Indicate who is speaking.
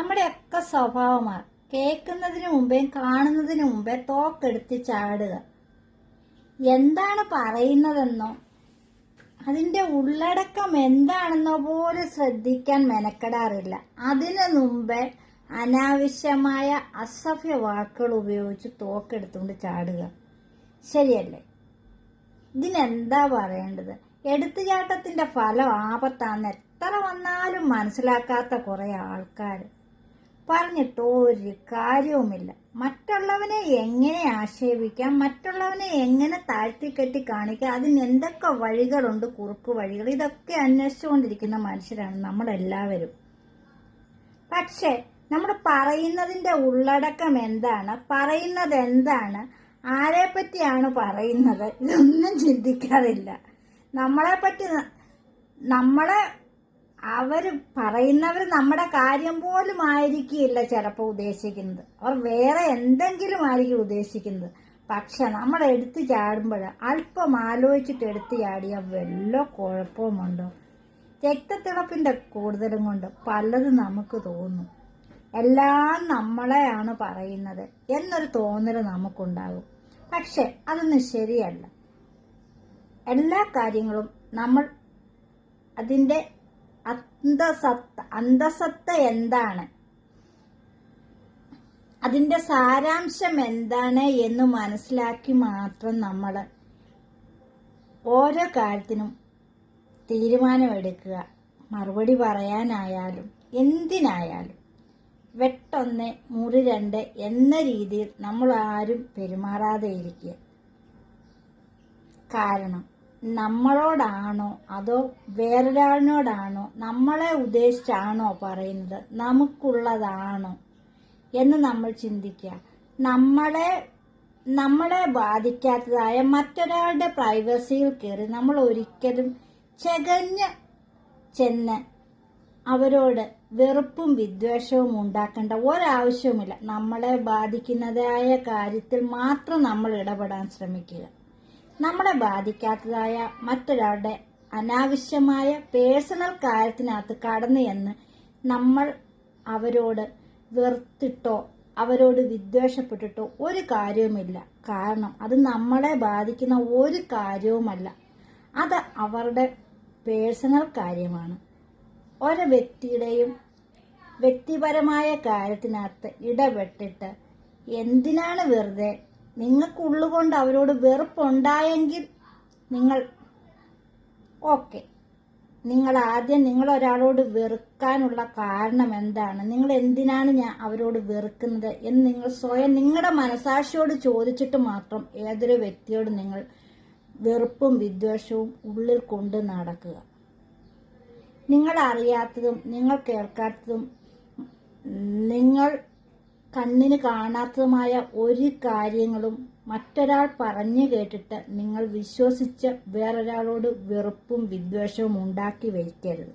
Speaker 1: നമ്മുടെയൊക്കെ സ്വഭാവമാണ്. കേൾക്കുന്നതിന് മുമ്പേ കാണുന്നതിന് മുമ്പേ തോക്കെടുത്ത് ചാടുക. എന്താണ് പറയുന്നതെന്നോ അതിന്റെ ഉള്ളടക്കം എന്താണെന്നോ പോലും ശ്രദ്ധിക്കാൻ മെനക്കെടാറില്ല. അതിനു മുമ്പേ അനാവശ്യമായ അസഭ്യ വാക്കുകൾ ഉപയോഗിച്ച് തോക്കെടുത്തുകൊണ്ട് ചാടുക. ശരിയല്ലേ? ഇതിനെന്താ പറയേണ്ടത്? എടുത്തുചാട്ടത്തിന്റെ ഫലം ആപത്താന്ന് എത്ര വന്നാലും മനസ്സിലാക്കാത്ത കുറേ ആൾക്കാർ പറഞ്ഞിട്ട് ഒരു കാര്യവുമില്ല. മറ്റുള്ളവനെ എങ്ങനെ ആക്ഷേപിക്കാം? മറ്റുള്ളവനെ എങ്ങനെ താഴ്ത്തിക്കെട്ടി കാണിക്കാം? അതിന് എന്തൊക്കെ വഴികളുണ്ട്? കുറുക്ക് വഴികൾ? ഇതൊക്കെ അന്വേഷിച്ചുകൊണ്ടിരിക്കുന്ന മനുഷ്യരാണ് നമ്മളെല്ലാവരും. പക്ഷെ നമ്മൾ പറയുന്നതിന്റെ ഉള്ളടക്കം എന്താണ്? പറയുന്നത് എന്താണ്? ആരെപ്പറ്റിയാണ് പറയുന്നത്? ഇതൊന്നും ചിന്തിക്കാറില്ല. നമ്മളെപ്പറ്റി നമ്മളെ അവർ പറയുന്നവർ നമ്മുടെ കാര്യം പോലും ആയിരിക്കില്ല ചിലപ്പോൾ ഉദ്ദേശിക്കുന്നത്. അവർ വേറെ എന്തെങ്കിലും ആയിരിക്കും ഉദ്ദേശിക്കുന്നത്. പക്ഷെ നമ്മൾ എടുത്തു ചാടുമ്പോൾ അല്പം ആലോചിച്ചിട്ട് എടുത്തു ചാടിയ വല്ല കുഴപ്പമുണ്ടോ രക്തത്തിളപ്പിന്റെ കൂടുതലും കൊണ്ട് പലതും നമുക്ക് തോന്നും. എല്ലാം നമ്മളെയാണ് പറയുന്നത് എന്നൊരു തോന്നൽ നമുക്കുണ്ടാകും. പക്ഷെ അതൊന്നും ശരിയല്ല. എല്ലാ കാര്യങ്ങളും നമ്മൾ അതിന്റെ അന്തസത്ത അന്തസത്ത എന്താണ്? അതിന്റെ സാരാംശം എന്താണ് എന്ന് മനസ്സിലാക്കി മാത്രം നമ്മൾ ഓരോ കാര്യത്തിനും തീരുമാനമെടുക്കുക. മറുപടി പറയാനായാലും എന്തിനായാലും. വെട്ടൊന്ന് മുറി രണ്ട് എന്ന രീതിയിൽ നമ്മൾ ആരും പെരുമാറാതെ ഇരിക്കുക കാരണം നമ്മളോടാണോ അതോ വേറൊരാളിനോടാണോ നമ്മളെ ഉദ്ദേശിച്ചാണോ പറയുന്നത്? നമുക്കുള്ളതാണോ എന്ന് നമ്മൾ ചിന്തിക്കുക. നമ്മളെ നമ്മളെ ബാധിക്കാത്തതായ മറ്റൊരാളുടെ പ്രൈവസിയിൽ കയറി നമ്മൾ ഒരിക്കലും ചെകഞ്ഞ് ചെന്ന് അവരോട് വെറുപ്പും വിദ്വേഷവും ഉണ്ടാക്കേണ്ട ഒരാവശ്യവുമില്ല. നമ്മളെ ബാധിക്കുന്നതായ കാര്യത്തിൽ മാത്രം നമ്മൾ ഇടപെടാൻ ശ്രമിക്കുക. നമ്മളെ ബാധിക്കാത്തതായ മറ്റൊരാളുടെ അനാവശ്യമായ പേഴ്സണൽ കാര്യത്തിനകത്ത് കടന്നു എന്ന് നമ്മൾ അവരോട് വെറുത്തിട്ടോ അവരോട് വിദ്വേഷപ്പെട്ടിട്ടോ ഒരു കാര്യവുമില്ല. കാരണം അത് നമ്മളെ ബാധിക്കുന്ന ഒരു കാര്യവുമല്ല. അത് അവരുടെ പേഴ്സണൽ കാര്യമാണ്. ഒരു വ്യക്തിയുടെയും വ്യക്തിപരമായ കാര്യത്തിനകത്ത് ഇടപെട്ടിട്ട് എന്തിനാണ് വെറുതെ നിങ്ങൾക്കുള്ളുകൊണ്ട് അവരോട് വെറുപ്പുണ്ടായെങ്കിൽ നിങ്ങൾ ഓക്കെ. നിങ്ങൾ ആദ്യം നിങ്ങൾ ഒരാളോട് വെറുക്കാനുള്ള കാരണം എന്താണ്? നിങ്ങൾ എന്തിനാണ് ഞാൻ അവരോട് വെറുക്കുന്നത് എന്ന് നിങ്ങൾ സ്വയം നിങ്ങളുടെ മനസാക്ഷിയോട് ചോദിച്ചിട്ട് മാത്രം ഏതൊരു വ്യക്തിയോട് നിങ്ങൾ വെറുപ്പും വിദ്വേഷവും ഉള്ളിൽ കൊണ്ട് നടക്കുക. നിങ്ങൾ അറിയാത്തതും നിങ്ങൾ കേൾക്കാത്തതും നിങ്ങൾ കണ്ണിന് കാണാത്തതുമായ ഒരു കാര്യങ്ങളും മറ്റൊരാൾ പറഞ്ഞു കേട്ടിട്ട് നിങ്ങൾ വിശ്വസിച്ച് വേറൊരാളോട് വെറുപ്പും വിദ്വേഷവും ഉണ്ടാക്കി വയ്ക്കരുത്